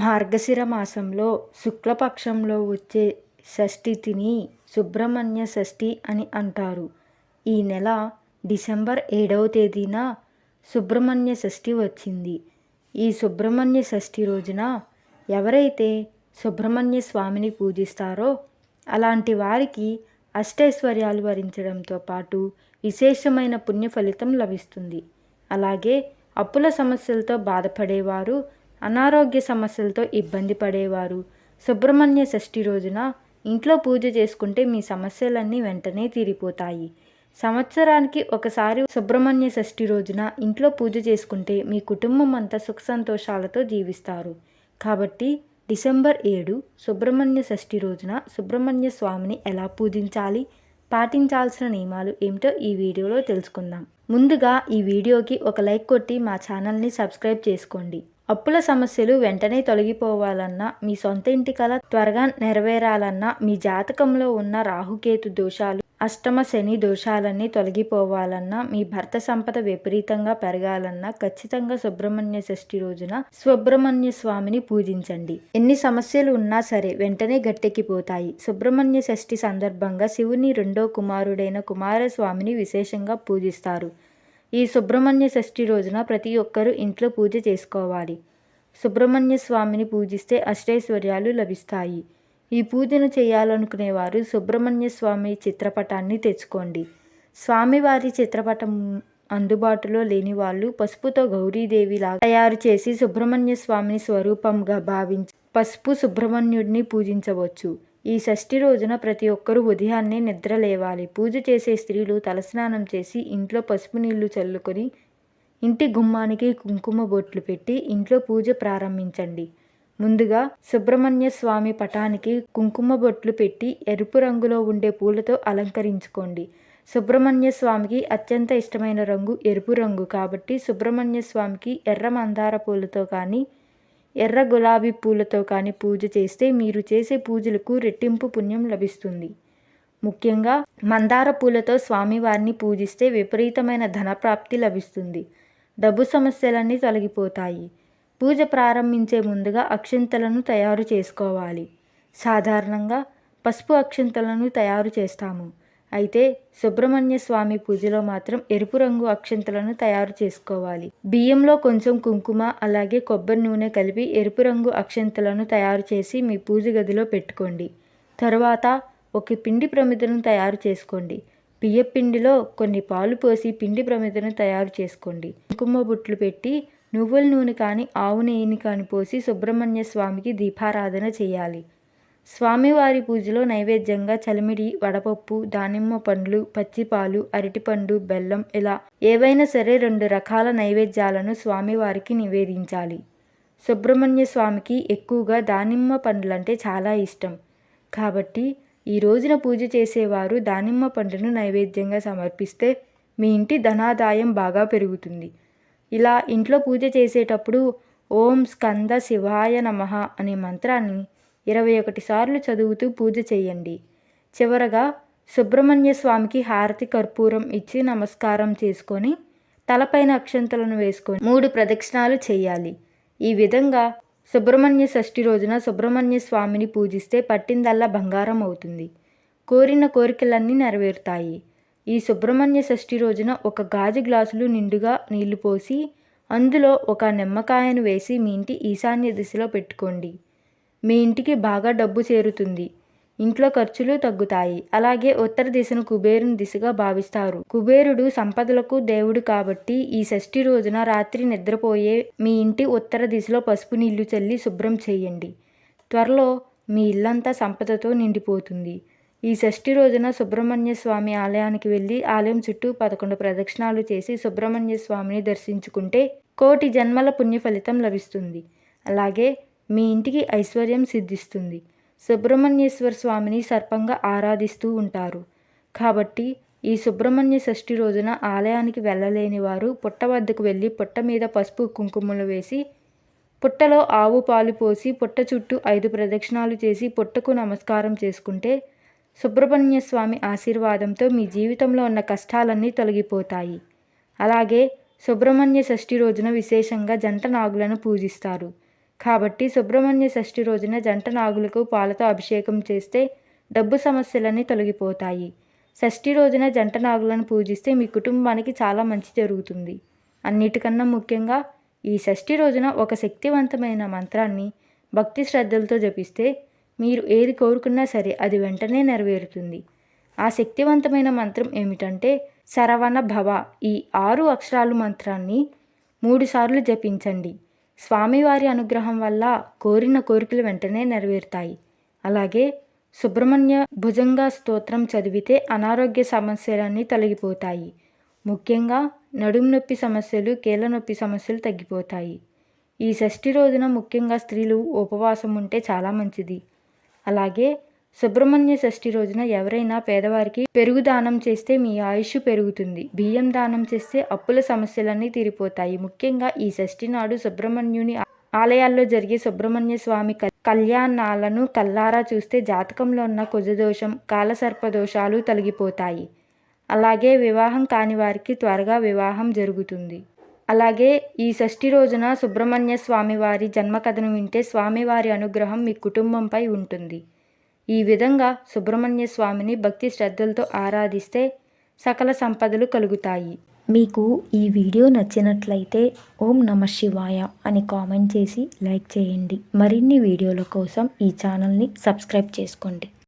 మార్గశిర మాసంలో శుక్లపక్షంలో వచ్చే షష్ఠితిని సుబ్రహ్మణ్య షష్ఠి అని అంటారు. ఈ నెల డిసెంబర్ ఏడవ తేదీన సుబ్రహ్మణ్య షష్ఠి వచ్చింది. ఈ సుబ్రహ్మణ్య షష్ఠి రోజున ఎవరైతే సుబ్రహ్మణ్య స్వామిని పూజిస్తారో అలాంటి వారికి అష్టైశ్వర్యాలు వరించడంతో పాటు విశేషమైన పుణ్య ఫలితం లభిస్తుంది. అలాగే అప్పుల సమస్యలతో బాధపడేవారు, అనారోగ్య సమస్యలతో ఇబ్బంది పడేవారు సుబ్రహ్మణ్య షష్ఠి రోజున ఇంట్లో పూజ చేసుకుంటే మీ సమస్యలన్నీ వెంటనే తీరిపోతాయి. సంవత్సరానికి ఒకసారి సుబ్రహ్మణ్య షష్ఠి రోజున ఇంట్లో పూజ చేసుకుంటే మీ కుటుంబం అంతా సుఖ సంతోషాలతో జీవిస్తారు. కాబట్టి డిసెంబర్ ఏడు సుబ్రహ్మణ్య షష్ఠి రోజున సుబ్రహ్మణ్య స్వామిని ఎలా పూజించాలి, పాటించాల్సిన నియమాలు ఏమిటో ఈ వీడియోలో తెలుసుకుందాం. ముందుగా ఈ వీడియోకి ఒక లైక్ కొట్టి మా ఛానల్ని సబ్స్క్రైబ్ చేసుకోండి. అప్పుల సమస్యలు వెంటనే తొలగిపోవాలన్నా, మీ సొంత ఇంటి కళ త్వరగా నెరవేరాలన్నా, మీ జాతకంలో ఉన్న రాహుకేతు దోషాలు, అష్టమ శని దోషాలన్నీ తొలగిపోవాలన్నా, మీ భర్త సంపద విపరీతంగా పెరగాలన్నా ఖచ్చితంగా సుబ్రహ్మణ్య షష్ఠి రోజున సుబ్రహ్మణ్య స్వామిని పూజించండి. ఎన్ని సమస్యలు ఉన్నా సరే వెంటనే గట్టెక్కిపోతాయి. సుబ్రహ్మణ్య షష్ఠి సందర్భంగా శివుని రెండో కుమారుడైన కుమారస్వామిని విశేషంగా పూజిస్తారు. ఈ సుబ్రహ్మణ్య షష్ఠి రోజున ప్రతి ఒక్కరూ ఇంట్లో పూజ చేసుకోవాలి. సుబ్రహ్మణ్య స్వామిని పూజిస్తే అష్టైశ్వర్యాలు లభిస్తాయి. ఈ పూజను చేయాలనుకునేవారు సుబ్రహ్మణ్య స్వామి చిత్రపటాన్ని తెచ్చుకోండి. స్వామివారి చిత్రపటం అందుబాటులో లేని వాళ్ళు పసుపుతో గౌరీదేవిలాగా తయారు చేసి సుబ్రహ్మణ్య స్వామిని స్వరూపంగా భావించి పసుపు సుబ్రహ్మణ్యుడిని పూజించవచ్చు. ఈ షష్ఠి రోజున ప్రతి ఒక్కరూ ఉదయాన్నే నిద్ర లేవాలి. పూజ చేసే స్త్రీలు తలస్నానం చేసి ఇంట్లో పసుపు నీళ్ళు చల్లుకొని ఇంటి గుమ్మానికి కుంకుమ బొట్లు పెట్టి ఇంట్లో పూజ ప్రారంభించండి. ముందుగా సుబ్రహ్మణ్య స్వామి పటానికి కుంకుమ బొట్లు పెట్టి ఎరుపు రంగులో ఉండే పూలతో అలంకరించుకోండి. సుబ్రహ్మణ్య స్వామికి అత్యంత ఇష్టమైన రంగు ఎరుపు రంగు కాబట్టి సుబ్రహ్మణ్య స్వామికి ఎర్ర మందార పూలతో కానీ, ఎర్ర గులాబీ పూలతో కానీ పూజ చేస్తే మీరు చేసే పూజలకు రెట్టింపు పుణ్యం లభిస్తుంది. ముఖ్యంగా మందార పూలతో స్వామివారిని పూజిస్తే విపరీతమైన ధనప్రాప్తి లభిస్తుంది. డబ్బు సమస్యలన్నీ తొలగిపోతాయి. పూజ ప్రారంభించే ముందుగా అక్షింతలను తయారు చేసుకోవాలి. సాధారణంగా పసుపు అక్షింతలను తయారు చేస్తాము. అయితే సుబ్రహ్మణ్య స్వామి పూజలో మాత్రం ఎరుపు రంగు అక్షంతలను తయారు చేసుకోవాలి. బియ్యంలో కొంచెం కుంకుమ అలాగే కొబ్బరి నూనె కలిపి ఎరుపు రంగు అక్షంతలను తయారు చేసి మీ పూజ గదిలో పెట్టుకోండి. తర్వాత ఒక పిండి ప్రమిదను తయారు చేసుకోండి. బియ్యపిండిలో కొన్ని పాలు పోసి పిండి ప్రమిదను తయారు చేసుకోండి. కుంకుమ బుట్లు పెట్టి నువ్వుల నూనె కానీ, ఆవు నెయ్యిని కానీ పోసి సుబ్రహ్మణ్య స్వామికి దీపారాధన చేయాలి. స్వామివారి పూజలో నైవేద్యంగా చలిమిడి, వడపప్పు, దానిమ్మ పండ్లు, పచ్చిపాలు, అరటిపండు, బెల్లం ఇలా ఏవైనా సరే రెండు రకాల నైవేద్యాలను స్వామివారికి నివేదించాలి. సుబ్రహ్మణ్య స్వామికి ఎక్కువగా దానిమ్మ పండ్లంటే చాలా ఇష్టం. కాబట్టి ఈ రోజున పూజ చేసేవారు దానిమ్మ పండును నైవేద్యంగా సమర్పిస్తే మీ ఇంటి ధనాదాయం బాగా పెరుగుతుంది. ఇలా ఇంట్లో పూజ చేసేటప్పుడు ఓం స్కంద శివాయ నమః అనే మంత్రాన్ని ఇరవై ఒకటి సార్లు చదువుతూ పూజ చేయండి. చివరగా సుబ్రహ్మణ్య స్వామికి హారతి కర్పూరం ఇచ్చి నమస్కారం చేసుకొని తలపైన అక్షంతలను వేసుకొని మూడు ప్రదక్షిణాలు చేయాలి. ఈ విధంగా సుబ్రహ్మణ్య షష్ఠి రోజున సుబ్రహ్మణ్య స్వామిని పూజిస్తే పట్టిందల్లా బంగారం అవుతుంది. కోరిన కోరికలన్నీ నెరవేరుతాయి. ఈ సుబ్రహ్మణ్య షష్ఠి రోజున ఒక గాజు గ్లాసులు నిండుగా నీళ్ళు పోసి అందులో ఒక నిమ్మకాయను వేసి మీ ఇంటి ఈశాన్య దిశలో పెట్టుకోండి. మీ ఇంటికి బాగా డబ్బు చేరుతుంది. ఇంట్లో ఖర్చులు తగ్గుతాయి. అలాగే ఉత్తర దిశను కుబేరుని దిశగా భావిస్తారు. కుబేరుడు సంపదలకు దేవుడు కాబట్టి ఈ షష్ఠి రోజున రాత్రి నిద్రపోయే మీ ఇంటి ఉత్తర దిశలో పసుపు నీళ్ళు చల్లి శుభ్రం చేయండి. త్వరలో మీ ఇల్లంతా సంపదతో నిండిపోతుంది. ఈ షష్ఠి రోజున సుబ్రహ్మణ్య స్వామి ఆలయానికి వెళ్ళి ఆలయం చుట్టూ పదకొండు ప్రదక్షిణాలు చేసి సుబ్రహ్మణ్య స్వామిని దర్శించుకుంటే కోటి జన్మల పుణ్య ఫలితం లభిస్తుంది. అలాగే మీ ఇంటికి ఐశ్వర్యం సిద్ధిస్తుంది. సుబ్రహ్మణ్యేశ్వర స్వామిని సర్పంగా ఆరాధిస్తూ ఉంటారు. కాబట్టి ఈ సుబ్రహ్మణ్య షష్ఠి రోజున ఆలయానికి వెళ్ళలేని వారు పుట్ట వద్దకు వెళ్ళి పుట్ట మీద పసుపు, కుంకుమలు వేసి పుట్టలో ఆవు పాలు పోసి పుట్ట చుట్టూ ఐదు ప్రదక్షిణాలు చేసి పుట్టకు నమస్కారం చేసుకుంటే సుబ్రహ్మణ్య స్వామి ఆశీర్వాదంతో మీ జీవితంలో ఉన్న కష్టాలన్నీ తొలగిపోతాయి. అలాగే సుబ్రహ్మణ్య షష్ఠి రోజున విశేషంగా జంట నాగులను పూజిస్తారు. కాబట్టి సుబ్రహ్మణ్య షష్ఠి రోజున జంట నాగులకు పాలతో అభిషేకం చేస్తే డబ్బు సమస్యలన్నీ తొలగిపోతాయి. షష్ఠి రోజున జంట నాగులను పూజిస్తే మీ కుటుంబానికి చాలా మంచి జరుగుతుంది. అన్నిటికన్నా ముఖ్యంగా ఈ షష్ఠి రోజున ఒక శక్తివంతమైన మంత్రాన్ని భక్తి శ్రద్ధలతో జపిస్తే మీరు ఏది కోరుకున్నా సరే అది వెంటనే నెరవేరుతుంది. ఆ శక్తివంతమైన మంత్రం ఏమిటంటే శరవణ భవ ఈ ఆరు అక్షరాలు మంత్రాన్ని మూడుసార్లు జపించండి. స్వామివారి అనుగ్రహం వల్ల కోరిన కోరికలు వెంటనే నెరవేరుతాయి. అలాగే సుబ్రహ్మణ్య భుజంగ స్తోత్రం చదివితే అనారోగ్య సమస్యలన్నీ తొలగిపోతాయి. ముఖ్యంగా నడుము నొప్పి సమస్యలు కీళ్ళ నొప్పి సమస్యలు తగ్గిపోతాయి. ఈ షష్ఠి రోజున ముఖ్యంగా స్త్రీలు ఉపవాసం ఉంటే చాలా మంచిది. అలాగే సుబ్రహ్మణ్య షష్ఠి రోజున ఎవరైనా పేదవారికి పెరుగు దానం చేస్తే మీ ఆయుష్ పెరుగుతుంది. బియ్యం దానం చేస్తే అప్పుల సమస్యలన్నీ తీరిపోతాయి. ముఖ్యంగా ఈ షష్ఠి నాడు సుబ్రహ్మణ్యుని ఆలయాల్లో జరిగే సుబ్రహ్మణ్య స్వామి కళ్యాణాలను కల్లారా చూస్తే జాతకంలో ఉన్న కుజదోషం కాలసర్పదోషాలు తొలగిపోతాయి. అలాగే వివాహం కాని వారికి త్వరగా వివాహం జరుగుతుంది. అలాగే ఈ షష్ఠి రోజున సుబ్రహ్మణ్య స్వామివారి జన్మకథను వింటే స్వామివారి అనుగ్రహం మీ కుటుంబంపై ఉంటుంది. ఈ విధంగా సుబ్రహ్మణ్య స్వామిని భక్తి శ్రద్ధలతో ఆరాధిస్తే సకల సంపదలు కలుగుతాయి. మీకు ఈ వీడియో నచ్చినట్లయితే ఓం నమ శివాయ అని కామెంట్ చేసి లైక్ చేయండి. మరిన్ని వీడియోల కోసం ఈ ఛానల్ని సబ్స్క్రైబ్ చేసుకోండి.